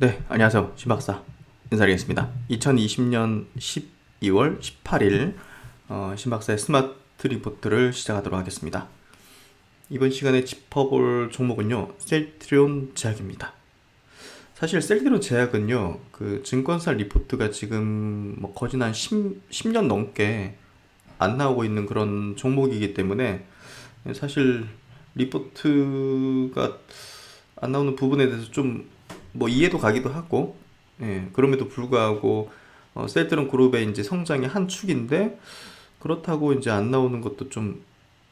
네, 안녕하세요. 신박사 인사드리겠습니다. 2020년 12월 18일 어, 신박사의 스마트 리포트를 시작하도록 하겠습니다. 이번 시간에 짚어볼 종목은요, 셀트리온 제약입니다. 사실 셀트리온 제약은요, 그 증권사 리포트가 지금 뭐 거진 한 10, 10년 넘게 안 나오고 있는 그런 종목이기 때문에 사실 리포트가 안 나오는 부분에 대해서 좀 뭐 이해도 가기도 하고 예, 그럼에도 불구하고 어, 셀트론 그룹의 이제 성장의 한 축인데 그렇다고 이제 안 나오는 것도 좀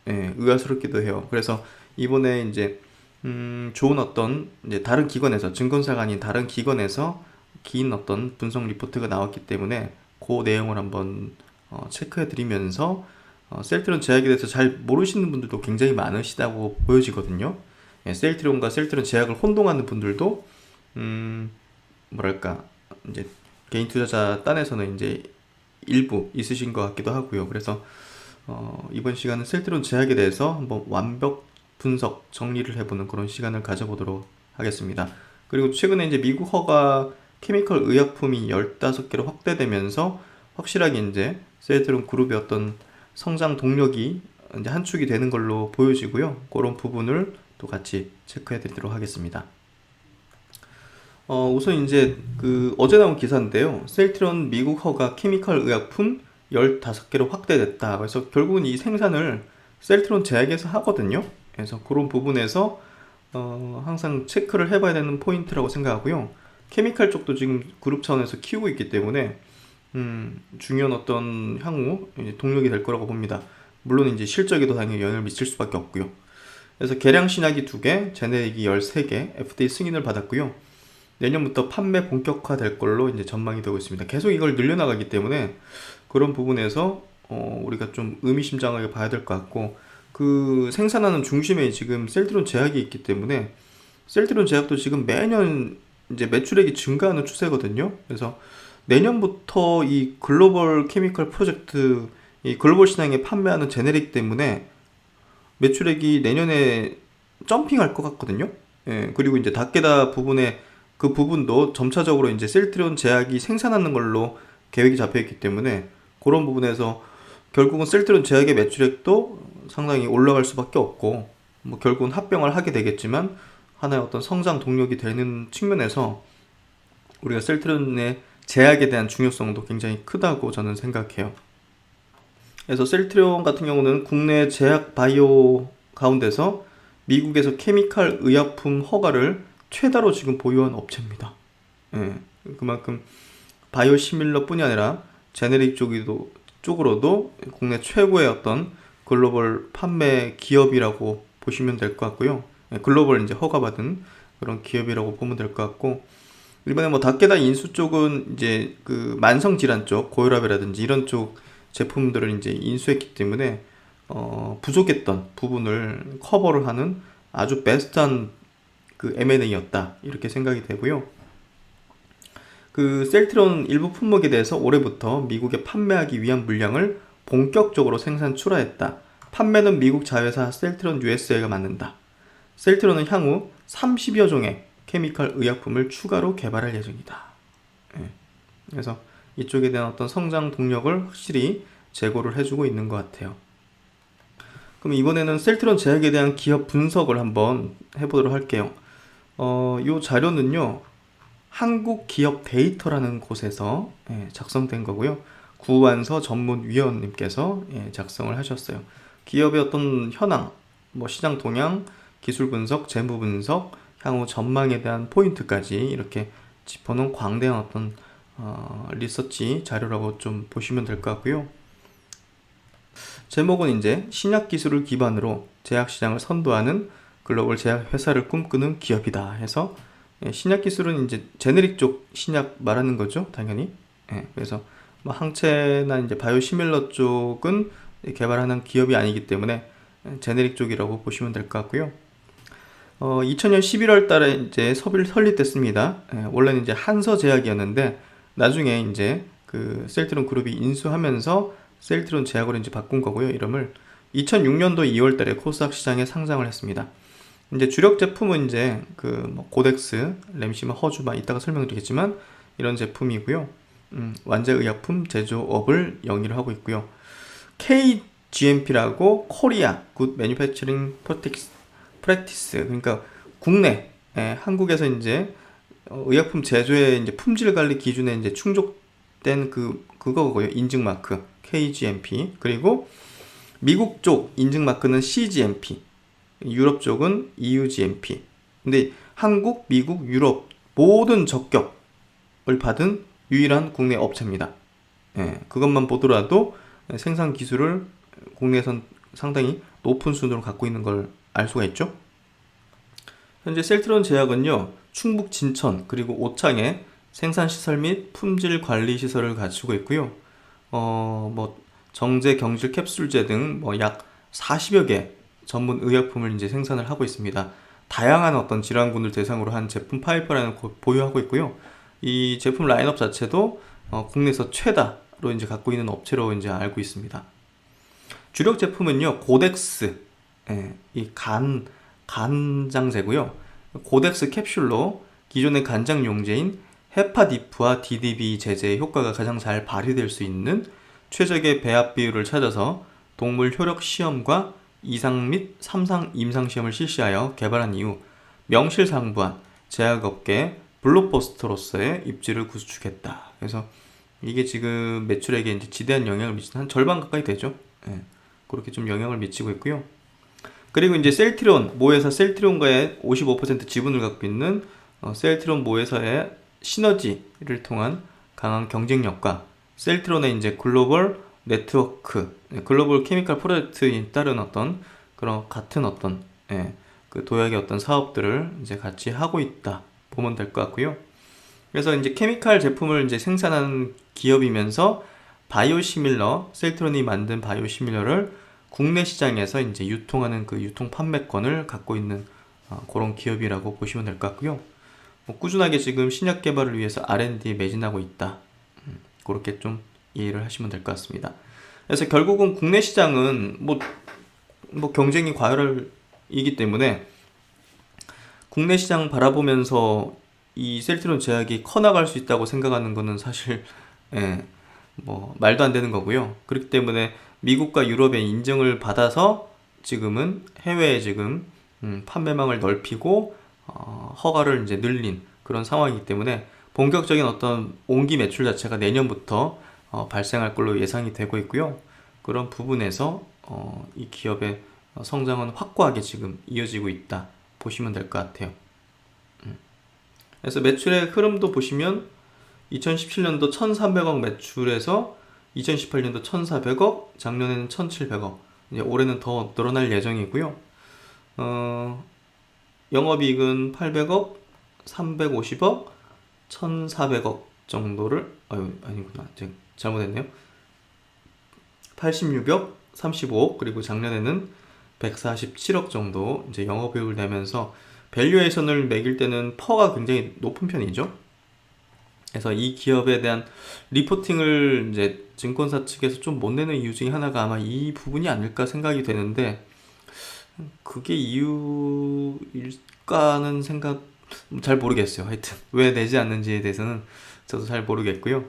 예, 의아스럽기도 해요. 그래서 이번에 이제 음, 좋은 어떤 이제 다른 기관에서 증권사가 아닌 다른 기관에서 긴 어떤 분석 리포트가 나왔기 때문에 그 내용을 한번 어, 체크해 드리면서 어, 셀트론 제약에 대해서 잘 모르시는 분들도 굉장히 많으시다고 보여지거든요. 예, 셀트론과 셀트론 제약을 혼동하는 분들도 음, 뭐랄까 이제 개인 투자자 딴에서는 이제 일부 있으신 것 같기도 하고요. 그래서 어, 이번 시간은 셀트론 제약에 대해서 한번 완벽 분석 정리를 해보는 그런 시간을 가져보도록 하겠습니다. 그리고 최근에 이제 미국 허가 케미컬 의약품이 15개로 확대되면서 확실하게 이제 셀트론 그룹의 어떤 성장 동력이 이제 한 축이 되는 걸로 보여지고요. 그런 부분을 또 같이 체크해 드리도록 하겠습니다. 어, 우선 이제 그 어제 나온 기사인데요. 셀트론 미국 허가 케미컬 의약품 15개로 확대됐다. 그래서 결국은 이 생산을 셀트론 제약에서 하거든요. 그래서 그런 부분에서 어, 항상 체크를 해봐야 되는 포인트라고 생각하고요. 케미칼 쪽도 지금 그룹 차원에서 키우고 있기 때문에 음, 중요한 어떤 향후 동력이 될 거라고 봅니다. 물론 이제 실적에도 당연히 영향을 미칠 수밖에 없고요. 그래서 개량 신약이 2개, 제네릭이 13개, FDA 승인을 받았고요. 내년부터 판매 본격화될 걸로 이제 전망이 되고 있습니다. 계속 이걸 늘려나가기 때문에 그런 부분에서 어, 우리가 좀 의미심장하게 봐야 될 것 같고 그 생산하는 중심에 지금 셀트론 제약이 있기 때문에 셀트론 제약도 지금 매년 이제 매출액이 증가하는 추세거든요. 그래서 내년부터 이 글로벌 케미컬 프로젝트 이 글로벌 시장에 판매하는 제네릭 때문에 매출액이 내년에 점핑할 것 같거든요. 예, 그리고 이제 닥게다 부분에 그 부분도 점차적으로 이제 셀트리온 제약이 생산하는 걸로 계획이 잡혀 있기 때문에 그런 부분에서 결국은 셀트리온 제약의 매출액도 상당히 올라갈 수밖에 없고 뭐 결국은 합병을 하게 되겠지만 하나의 어떤 성장 동력이 되는 측면에서 우리가 셀트리온의 제약에 대한 중요성도 굉장히 크다고 저는 생각해요. 그래서 셀트리온 같은 경우는 국내 제약 바이오 가운데서 미국에서 케미칼 의약품 허가를 최다로 지금 보유한 업체입니다. 예, 그만큼 바이오시밀러뿐이 아니라 제네릭 쪽이도 쪽으로도 국내 최고의 어떤 글로벌 판매 기업이라고 보시면 될 것 같고요. 예, 글로벌 이제 허가받은 그런 기업이라고 보면 될 것 같고 이번에 뭐 닥게다 인수 쪽은 이제 그 만성 질환 쪽 고혈압이라든지 이런 쪽 제품들을 이제 인수했기 때문에 어, 부족했던 부분을 커버를 하는 아주 베스트한 그 M&A였다 이렇게 생각이 되고요. 그 셀트론 일부 품목에 대해서 올해부터 미국에 판매하기 위한 물량을 본격적으로 생산 출하했다. 판매는 미국 자회사 셀트론 USA가 맡는다. 셀트론은 향후 30여 종의 케미컬 의약품을 추가로 개발할 예정이다. 예. 그래서 이쪽에 대한 어떤 성장 동력을 확실히 제고를 해주고 있는 것 같아요. 그럼 이번에는 셀트론 제약에 대한 기업 분석을 한번 해보도록 할게요. 어, 이 자료는요, 한국 기업 데이터라는 곳에서 예, 작성된 거고요. 구완서 전문위원님께서 예, 작성을 하셨어요. 기업의 어떤 현황, 뭐 시장 동향, 기술 분석, 재무 분석, 향후 전망에 대한 포인트까지 이렇게 짚어놓은 광대한 어떤 어, 리서치 자료라고 좀 보시면 될 것 같고요. 제목은 이제 신약 기술을 기반으로 제약 시장을 선도하는 글로벌 제약 회사를 꿈꾸는 기업이다 해서 예, 신약 기술은 이제 제네릭 쪽 신약 말하는 거죠, 당연히. 예, 그래서 뭐 항체나 이제 바이오시밀러 쪽은 개발하는 기업이 아니기 때문에 제네릭 쪽이라고 보시면 될 것 같고요. 어, 2000년 11월 달에 이제 섭일 설립됐습니다. 예, 원래는 이제 한서 제약이었는데 나중에 이제 그 셀트론 그룹이 인수하면서 셀트론 제약으로 이제 바꾼 거고요. 이름을 2006년도 2월 달에 코스닥 시장에 상장을 했습니다. 이제 주력 제품은 이제 그 뭐 고덱스, 램시마, 허주마 이따가 설명드리겠지만 이런 제품이고요. 음, 완제의약품 제조업을 영위를 하고 있고요. KGMP라고 코리아 굿 매니페처링 프랙티스 그러니까 국내 예, 한국에서 이제 어, 의약품 제조의 이제 품질 관리 기준에 이제 충족된 그 그거고요. 인증 마크 KGMP 그리고 미국 쪽 인증 마크는 CGMP 유럽 쪽은 EUGMP. 근데 한국, 미국, 유럽 모든 적격을 받은 유일한 국내 업체입니다. 예, 그것만 보더라도 생산 기술을 국내에선 상당히 높은 수준으로 갖고 있는 걸 알 수가 있죠. 현재 셀트론 제약은요, 충북 진천 그리고 오창에 생산 시설 및 품질 관리 시설을 갖추고 있고요. 어, 뭐 정제, 경질, 캡슐제 등 뭐 약 40여 개 전문 의약품을 이제 생산을 하고 있습니다. 다양한 어떤 질환군을 대상으로 한 제품 파이프라인을 보유하고 있고요. 이 제품 라인업 자체도 어, 국내에서 최다로 이제 갖고 있는 업체로 이제 알고 있습니다. 주력 제품은요, 고덱스, 예, 이 간, 간장제고요. 고덱스 캡슐로 기존의 간장 용제인 헤파디프와 DDB 제제의 효과가 가장 잘 발휘될 수 있는 최적의 배합 비율을 찾아서 동물 효력 시험과 2상 및 3상 임상 시험을 실시하여 개발한 이후 명실상부한 제약업계 블록버스터로서의 입지를 구축했다. 그래서 이게 지금 매출액에 이제 지대한 영향을 미치는 한 절반 가까이 되죠. 예, 그렇게 좀 영향을 미치고 있고요. 그리고 이제 셀트론 모회사 셀트론과의 55% 지분을 갖고 있는 어, 셀트론 모회사의 시너지를 통한 강한 경쟁력과 셀트론의 이제 글로벌 네트워크, 네, 글로벌 케미칼 프로젝트에 따른 어떤 그런 같은 어떤 예, 그 도약의 어떤 사업들을 이제 같이 하고 있다 보면 될 것 같고요. 그래서 이제 케미칼 제품을 이제 생산하는 기업이면서 바이오 시밀러 셀트론이 만든 바이오 시밀러를 국내 시장에서 이제 유통하는 그 유통 판매권을 갖고 있는 어, 그런 기업이라고 보시면 될 것 같고요. 뭐 꾸준하게 지금 신약 개발을 위해서 R&D에 매진하고 있다. 음, 그렇게 좀 이해를 하시면 될 것 같습니다. 그래서 결국은 국내 시장은 뭐, 뭐 경쟁이 과열이기 때문에 국내 시장 바라보면서 이 셀트론 제약이 커 나갈 수 있다고 생각하는 것은 사실 예, 뭐 말도 안 되는 거고요. 그렇기 때문에 미국과 유럽의 인정을 받아서 지금은 해외에 지금 음, 판매망을 넓히고 어, 허가를 이제 늘린 그런 상황이기 때문에 본격적인 어떤 온기 매출 자체가 내년부터 어, 발생할 걸로 예상이 되고 있고요. 그런 부분에서 어, 이 기업의 성장은 확고하게 지금 이어지고 있다 보시면 될 것 같아요. 음. 그래서 매출의 흐름도 보시면 2017년도 1,300억 매출에서 2018년도 1,400억, 작년에는 1,700억, 이제 올해는 더 늘어날 예정이고요. 어, 영업이익은 800억, 350억, 1,400억 정도를 아유 아니구나 제가 잘못했네요. 86억, 35억 그리고 작년에는 147억 정도 이제 영업이익을 내면서 밸류에이션을 매길 때는 퍼가 굉장히 높은 편이죠. 그래서 이 기업에 대한 리포팅을 이제 증권사 측에서 좀 못 내는 이유 중에 하나가 아마 이 부분이 아닐까 생각이 되는데 그게 이유일까는 생각 잘 모르겠어요. 하여튼 왜 내지 않는지에 대해서는 저도 잘 모르겠고요.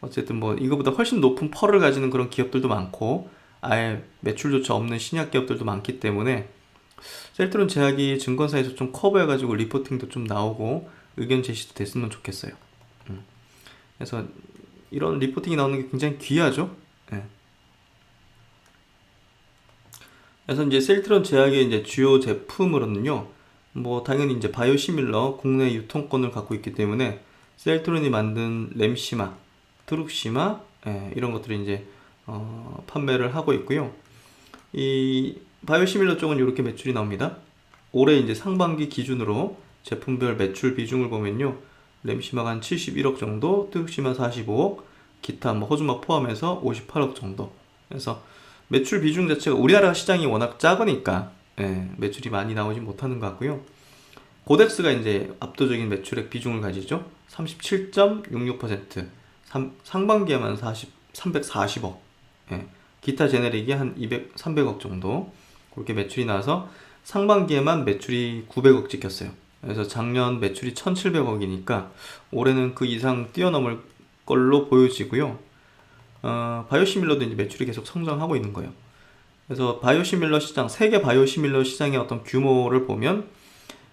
어쨌든 뭐 이거보다 훨씬 높은 펄을 가지는 그런 기업들도 많고 아예 매출조차 없는 신약 기업들도 많기 때문에 셀트론 제약이 증권사에서 좀 커버해가지고 리포팅도 좀 나오고 의견 제시도 됐으면 좋겠어요. 음. 그래서 이런 리포팅이 나오는 게 굉장히 귀하죠. 네. 그래서 이제 셀트론 제약의 이제 주요 제품으로는요, 뭐 당연히 이제 바이오시밀러 국내 유통권을 갖고 있기 때문에 셀트론이 만든 램시마, 트룩시마 예, 이런 것들을 이제 어, 판매를 하고 있고요. 이 바이오시밀러 쪽은 이렇게 매출이 나옵니다. 올해 이제 상반기 기준으로 제품별 매출 비중을 보면요. 램시마가 한 71억 정도, 트룩시마 45억, 기타 뭐 호주마 포함해서 58억 정도. 그래서 매출 비중 자체가 우리나라 시장이 워낙 작으니까 예, 매출이 많이 나오지 못하는 것 같고요. 고덱스가 이제 압도적인 매출액 비중을 가지죠. 37.66%. 상반기에만 40, 340억. 예. 기타 제네릭이 한 200, 300억 정도. 그렇게 매출이 나서 상반기에만 매출이 900억 찍혔어요. 그래서 작년 매출이 1,700억이니까 올해는 그 이상 뛰어넘을 걸로 보여지고요. 어, 바이오시밀러도 이제 매출이 계속 성장하고 있는 거예요. 그래서 바이오시밀러 시장, 세계 바이오시밀러 시장의 어떤 규모를 보면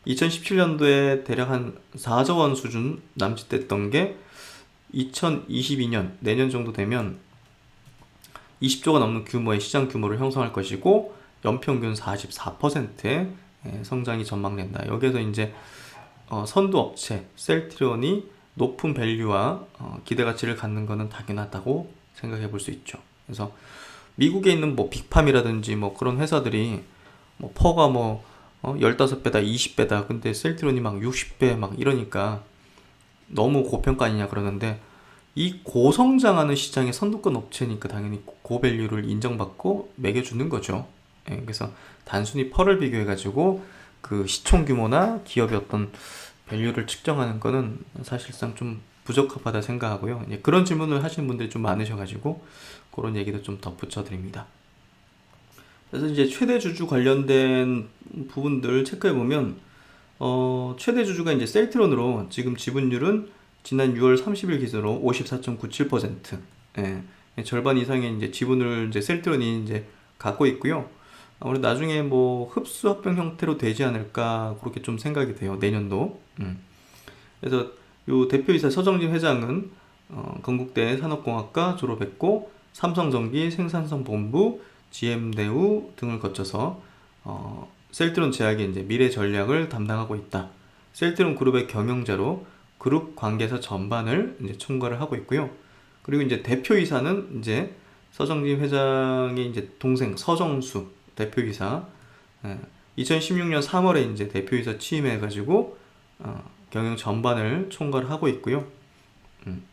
2017년도에 대략 한 4조 원 수준 남짓됐던 게 2022년 내년 정도 되면 20조가 넘는 규모의 시장 규모를 형성할 것이고 연평균 44%의 예, 성장이 전망된다. 여기에서 이제 어, 선두 업체 셀트리온이 높은 밸류와 어, 기대 가치를 갖는 것은 당연하다고 생각해 볼 수 있죠. 그래서 미국에 있는 뭐 빅팜이라든지 뭐 그런 회사들이 뭐 퍼가 뭐 어, 15배다, 20배다. 근데 셀트리온이 막 60배 막 이러니까 너무 고평가 아니냐 그러는데 이 고성장하는 시장의 선두권 업체니까 당연히 고밸류를 인정받고 매겨주는 거죠. 예, 그래서 단순히 펄을 비교해가지고 그 시총 규모나 기업의 어떤 밸류를 측정하는 거는 사실상 좀 부적합하다 생각하고요. 이제 그런 질문을 하시는 분들이 좀 많으셔가지고 그런 얘기도 좀 덧붙여 드립니다. 그래서 이제 최대 주주 관련된 부분들 체크해 보면 어, 최대 주주가 이제 셀트론으로 지금 지분율은 지난 6월 30일 기준으로 54.97%. 예. 절반 이상의 이제 지분을 이제 셀트론이 이제 갖고 있고요. 아무래도 나중에 뭐 흡수 합병 형태로 되지 않을까 그렇게 좀 생각이 돼요. 내년도. 음. 그래서 요 대표이사 서정진 회장은 어, 건국대 산업공학과 졸업했고 삼성전기 생산성 본부, GM대우 등을 거쳐서 어, 셀트론 제약의 이제 미래 전략을 담당하고 있다. 셀트론 그룹의 경영자로 그룹 관계사 전반을 이제 총괄을 하고 있고요. 그리고 이제 대표이사는 이제 서정진 회장의 이제 동생 서정수 대표이사. 예, 2016년 3월에 이제 대표이사 취임해 가지고 어, 경영 전반을 총괄하고 있고요. 음.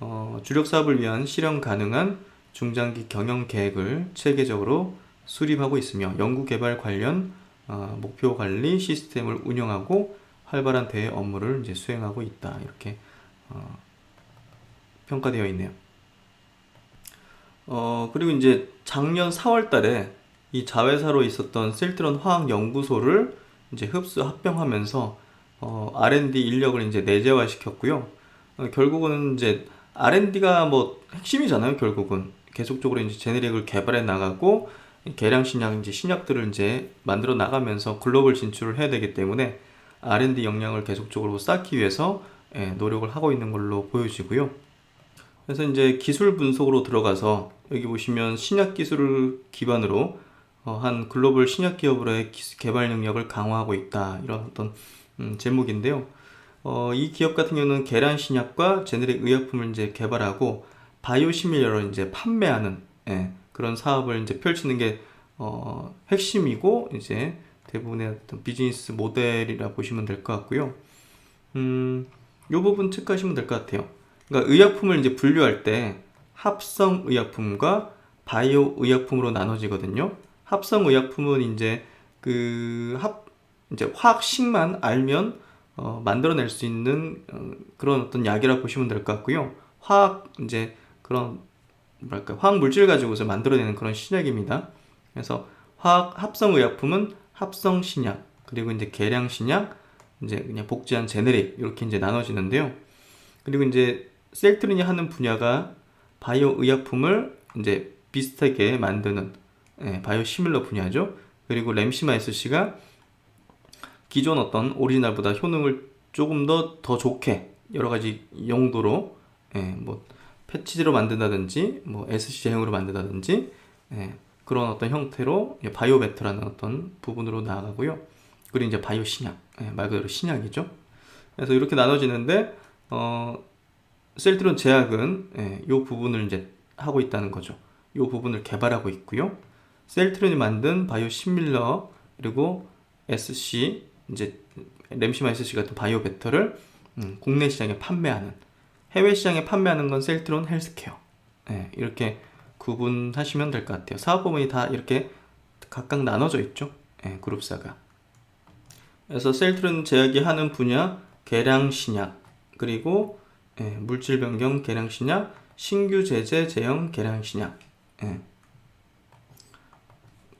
어, 주력 사업을 위한 실현 가능한 중장기 경영 계획을 체계적으로 수립하고 있으며 연구 개발 관련 어, 목표 관리 시스템을 운영하고 활발한 대외 업무를 이제 수행하고 있다 이렇게 어, 평가되어 있네요. 어, 그리고 이제 작년 4월달에 이 자회사로 있었던 셀트론 화학 연구소를 이제 흡수 합병하면서 어, R&D 인력을 이제 내재화 시켰고요. 어, 결국은 이제 R&D가 뭐 핵심이잖아요. 결국은 계속적으로 이제 제네릭을 개발해 나가고 개량 신약 이제 신약들을 이제 만들어 나가면서 글로벌 진출을 해야 되기 때문에 R&D 역량을 계속적으로 쌓기 위해서 예, 노력을 하고 있는 걸로 보여지고요. 그래서 이제 기술 분석으로 들어가서 여기 보시면 신약 기술을 기반으로 어, 한 글로벌 신약 기업으로의 기- 개발 능력을 강화하고 있다 이런 어떤 음, 제목인데요. 어, 이 기업 같은 경우는 계란 신약과 제네릭 의약품을 이제 개발하고 바이오시밀러를 이제 판매하는 예, 그런 사업을 이제 펼치는 게 어, 핵심이고 이제 대부분의 어떤 비즈니스 모델이라 보시면 될 것 같고요. 음, 이 부분 체크하시면 될 것 같아요. 그러니까 의약품을 이제 분류할 때 합성 의약품과 바이오 의약품으로 나눠지거든요. 합성 의약품은 이제 그 합 이제 화학식만 알면 어, 만들어낼 수 있는 어, 그런 어떤 약이라 보시면 될 것 같고요. 화학 이제 그런 뭐랄까 화학 물질 가지고서 만들어내는 그런 신약입니다. 그래서 화학 합성 의약품은 합성 신약 그리고 이제 계량 신약 이제 그냥 복제한 제네릭 이렇게 이제 나눠지는데요. 그리고 이제 셀트린이 하는 분야가 바이오 의약품을 이제 비슷하게 만드는 예, 바이오 시밀러 분야죠. 그리고 램시마 SC가 기존 어떤 오리지널보다 효능을 조금 더 더 좋게 여러 가지 용도로 예, 뭐 패치지로 만든다든지 뭐 SC 제형으로 만든다든지 예, 그런 어떤 형태로 예, 바이오 베터라는 어떤 부분으로 나아가고요. 그리고 이제 바이오 신약 예, 말 그대로 신약이죠. 그래서 이렇게 나눠지는데 어, 셀트론 제약은 예, 이 부분을 이제 하고 있다는 거죠. 이 부분을 개발하고 있고요. 셀트론이 만든 바이오 시밀러 그리고 SC 이제 램시마 SC 같은 바이오 베터를 음, 국내 시장에 판매하는 해외 시장에 판매하는 건 셀트론 헬스케어 예, 이렇게 구분하시면 될 것 같아요. 사업 부문이 다 이렇게 각각 나눠져 있죠. 예, 그룹사가. 그래서 셀트론 제약이 하는 분야 계량 신약 그리고 예, 물질 변경 계량 신약, 신규 제재 제형 계량 신약. 예.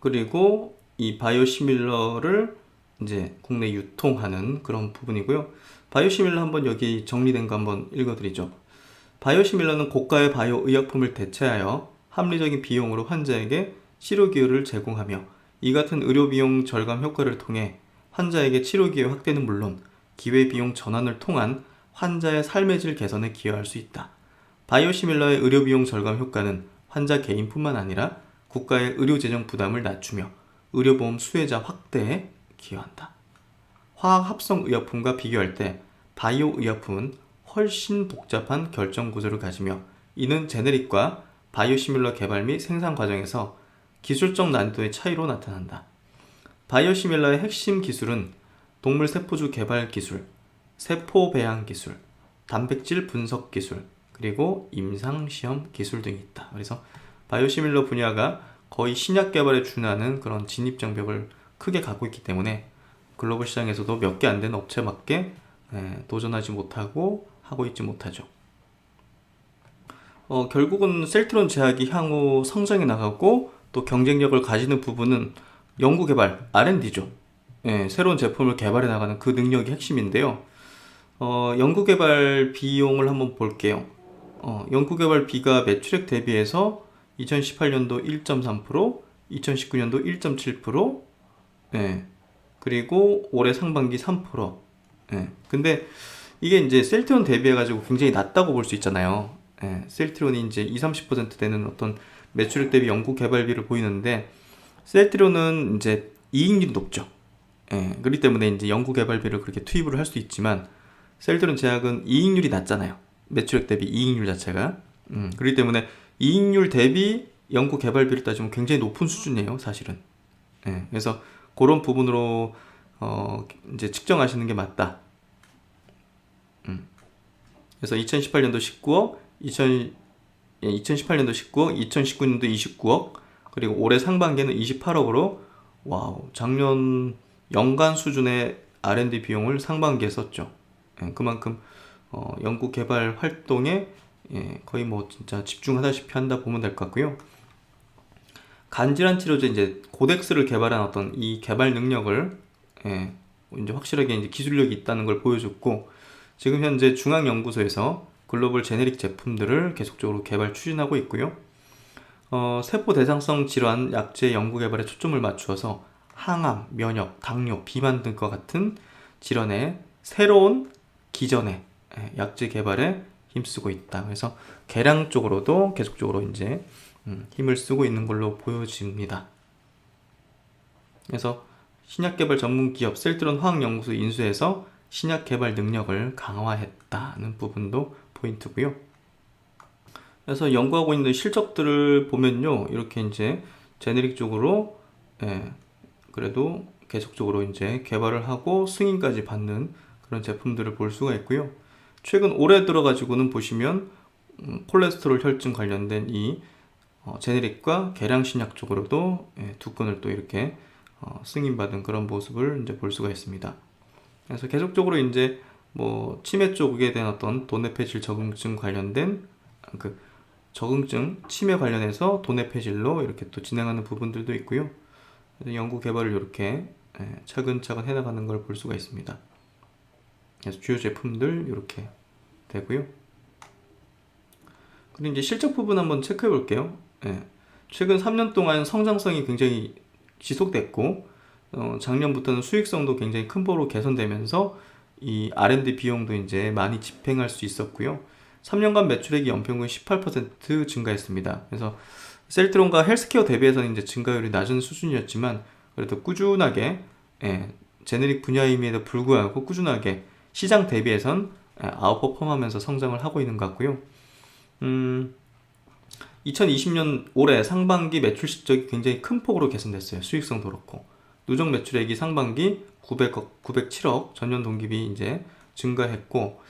그리고 이 바이오시밀러를 이제 국내 유통하는 그런 부분이고요. 바이오시밀러 한번 여기 정리된 거 한번 읽어드리죠. 바이오시밀러는 고가의 바이오 의약품을 대체하여 합리적인 비용으로 환자에게 치료 기회를 제공하며 이 같은 의료 비용 절감 효과를 통해 환자에게 치료 기회 확대는 물론 기회 비용 전환을 통한 환자의 삶의 질 개선에 기여할 수 있다. 바이오시밀러의 의료 비용 절감 효과는 환자 개인뿐만 아니라 국가의 의료 재정 부담을 낮추며 의료보험 수혜자 확대에 기여한다. 화학 합성 의약품과 비교할 때 바이오 의약품은 훨씬 복잡한 결정 구조를 가지며 이는 제네릭과 바이오시밀러 개발 및 생산 과정에서 기술적 난이도의 차이로 나타난다. 바이오시밀러의 핵심 기술은 동물 세포주 개발 기술, 세포 배양 기술, 단백질 분석 기술, 그리고 임상 시험 기술 등이 있다. 그래서 바이오시밀러 분야가 거의 신약 개발에 준하는 그런 진입 장벽을 크게 갖고 있기 때문에 글로벌 시장에서도 몇 개 안 되는 업체밖에 예, 도전하지 못하고 하고 있지 못하죠. 어, 결국은 셀트론 제약이 향후 성장해 나가고 또 경쟁력을 가지는 부분은 연구 개발 R&D죠. 예, 새로운 제품을 개발해 나가는 그 능력이 핵심인데요. 어, 연구 개발 비용을 한번 볼게요. 어, 연구 개발 비가 매출액 대비해서 2018년도 1.3%, 2019년도 1.7%, 예, 그리고 올해 상반기 3%. 예, 근데 이게 이제 셀트론 대비해 가지고 굉장히 낮다고 볼 수 있잖아요. 예, 셀트론이 이제 20, 30% 되는 어떤 매출액 대비 연구 개발비를 보이는데 셀트론은 이제 이익률이 높죠. 예, 그렇기 때문에 이제 연구 개발비를 그렇게 투입을 할 수 있지만 셀트론 제약은 이익률이 낮잖아요. 매출액 대비 이익률 자체가. 음, 그렇기 때문에 이익률 대비 연구 개발비를 따지면 굉장히 높은 수준이에요, 사실은. 예, 그래서 그런 부분으로 어, 이제 측정하시는 게 맞다. 음. 그래서 2018년도 19억, 2000, 2018년도 19억, 2019년도 29억, 그리고 올해 상반기에는 28억으로 와우, 작년 연간 수준의 R&D 비용을 상반기에 썼죠. 예, 그만큼 어, 연구 개발 활동에 예, 거의 뭐 진짜 집중하다시피 한다 보면 될 것 같고요. 간질환 치료제 이제 고덱스를 개발한 어떤 이 개발 능력을 예, 이제 확실하게 이제 기술력이 있다는 걸 보여줬고 지금 현재 중앙연구소에서 글로벌 제네릭 제품들을 계속적으로 개발 추진하고 있고요. 어, 세포 대상성 질환 약제 연구 개발에 초점을 맞추어서 항암, 면역, 당뇨, 비만 등과 같은 질환의 새로운 기전의 예, 약제 개발에 힘쓰고 있다. 그래서 개량 쪽으로도 계속적으로 이제 음, 힘을 쓰고 있는 걸로 보여집니다. 그래서 신약 개발 전문 기업 셀트론 화학연구소 인수해서 신약 개발 능력을 강화했다는 부분도 포인트고요. 그래서 연구하고 있는 실적들을 보면요, 이렇게 이제 제네릭 쪽으로 예, 그래도 계속적으로 이제 개발을 하고 승인까지 받는 그런 제품들을 볼 수가 있고요. 최근 올해 들어가지고는 보시면 음, 콜레스테롤 혈증 관련된 이 어, 제네릭과 계량 신약 쪽으로도 예, 두 건을 또 이렇게 어, 승인받은 그런 모습을 이제 볼 수가 있습니다. 그래서 계속적으로 이제 뭐 치매 쪽에 대한 어떤 도내폐질 적응증 관련된 그 적응증 치매 관련해서 도내폐질로 이렇게 또 진행하는 부분들도 있고요. 연구 개발을 이렇게 예, 차근차근 해나가는 걸 볼 수가 있습니다. 그래서 주요 제품들 이렇게 되고요. 그리고 이제 실적 부분 한번 체크해 볼게요. 예, 최근 3년 동안 성장성이 굉장히 지속됐고 어, 작년부터는 수익성도 굉장히 큰 폭으로 개선되면서 이 R&D 비용도 이제 많이 집행할 수 있었고요. 3년간 매출액이 연평균 18% 증가했습니다. 그래서 셀트론과 헬스케어 대비해서는 이제 증가율이 낮은 수준이었지만 그래도 꾸준하게 예, 제네릭 분야임에도 불구하고 꾸준하게 시장 대비해선 예, 아웃퍼폼하면서 성장을 하고 있는 것 같고요. 음, 2020년 올해 상반기 매출 실적이 굉장히 큰 폭으로 개선됐어요. 수익성도 그렇고. 누적 매출액이 상반기 900억, 907억 전년 동기비 이제 증가했고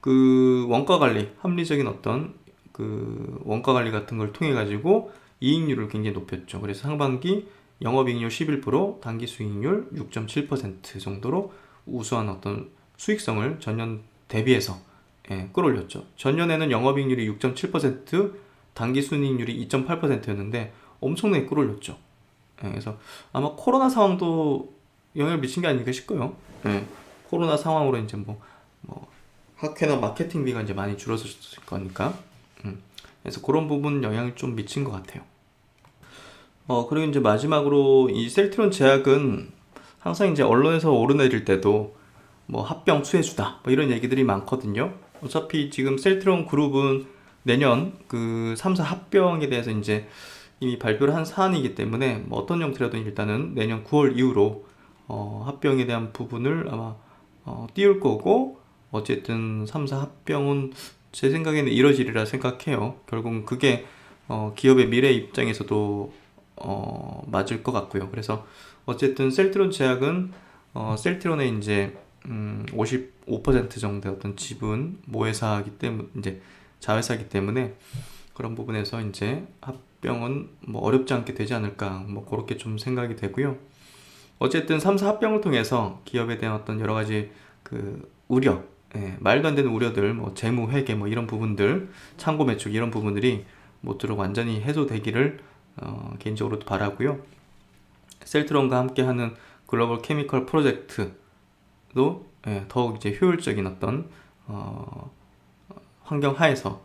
그 원가 관리, 합리적인 어떤 그 원가 관리 같은 걸 통해 가지고 이익률을 굉장히 높였죠. 그래서 상반기 영업이익률 11%, 단기 수익률 6.7% 정도로 우수한 어떤 수익성을 전년 대비해서 예, 끌어올렸죠. 전년에는 영업이익률이 6.7%, 단기 순이익률이 2.8%였는데 엄청나게 끌어올렸죠. 예, 그래서 아마 코로나 상황도 영향을 미친 게 아닐까 싶고요. 예, 코로나 상황으로 이제 뭐, 뭐 학회나 마케팅비가 이제 많이 줄어졌을 거니까. 음, 그래서 그런 부분 영향을 좀 미친 것 같아요. 어, 그리고 이제 마지막으로 이 셀트론 제약은 항상 이제 언론에서 오르내릴 때도 뭐 합병 수혜주다 뭐 이런 얘기들이 많거든요. 어차피 지금 셀트론 그룹은 내년 그 3사 합병에 대해서 이제 이미 발표를 한 사안이기 때문에 뭐 어떤 형태라도 일단은 내년 9월 이후로 어, 합병에 대한 부분을 아마 어, 띄울 거고 어쨌든 3사 합병은 제 생각에는 이뤄지리라 생각해요. 결국은 그게 어, 기업의 미래 입장에서도 어, 맞을 것 같고요. 그래서 어쨌든 셀트론 제약은 어, 셀트론의 이제 음, 55% 정도의 어떤 지분 모회사이기 때문에 이제 자회사이기 때문에 그런 부분에서 이제 합병은 뭐 어렵지 않게 되지 않을까 뭐 그렇게 좀 생각이 되고요. 어쨌든 3사 합병을 통해서 기업에 대한 어떤 여러 가지 그 우려, 예, 말도 안 되는 우려들, 뭐 재무 회계 뭐 이런 부분들, 창고 매출 이런 부분들이 모쪼록 완전히 해소되기를 어, 개인적으로 도 바라고요. 셀트론과 함께하는 글로벌 케미컬 프로젝트도 예, 더욱 이제 효율적인 어떤 어, 환경 하에서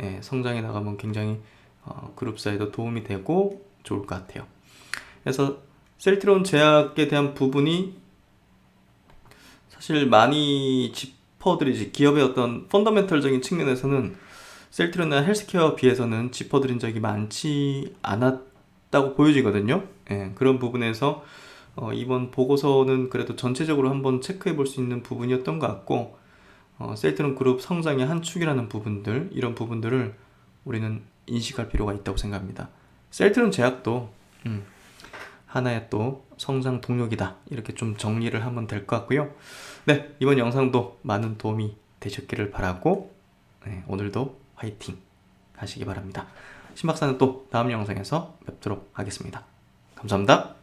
예, 성장해 나가면 굉장히 어, 그룹사에도 도움이 되고 좋을 것 같아요. 그래서 셀트론 제약에 대한 부분이 사실 많이 짚어드리지 기업의 어떤 펀더멘털적인 측면에서는 셀트론이나 헬스케어에 비해서는 짚어드린 적이 많지 않았다고 보여지거든요. 예, 그런 부분에서 어, 이번 보고서는 그래도 전체적으로 한번 체크해 볼 수 있는 부분이었던 것 같고 어, 셀트론 그룹 성장의 한 축이라는 부분들 이런 부분들을 우리는 인식할 필요가 있다고 생각합니다. 셀트론 제약도 음, 하나의 또 성장 동력이다 이렇게 좀 정리를 하면 될 것 같고요. 네 이번 영상도 많은 도움이 되셨기를 바라고 네, 오늘도 화이팅 하시기 바랍니다. 신박사는 또 다음 영상에서 뵙도록 하겠습니다. 감사합니다.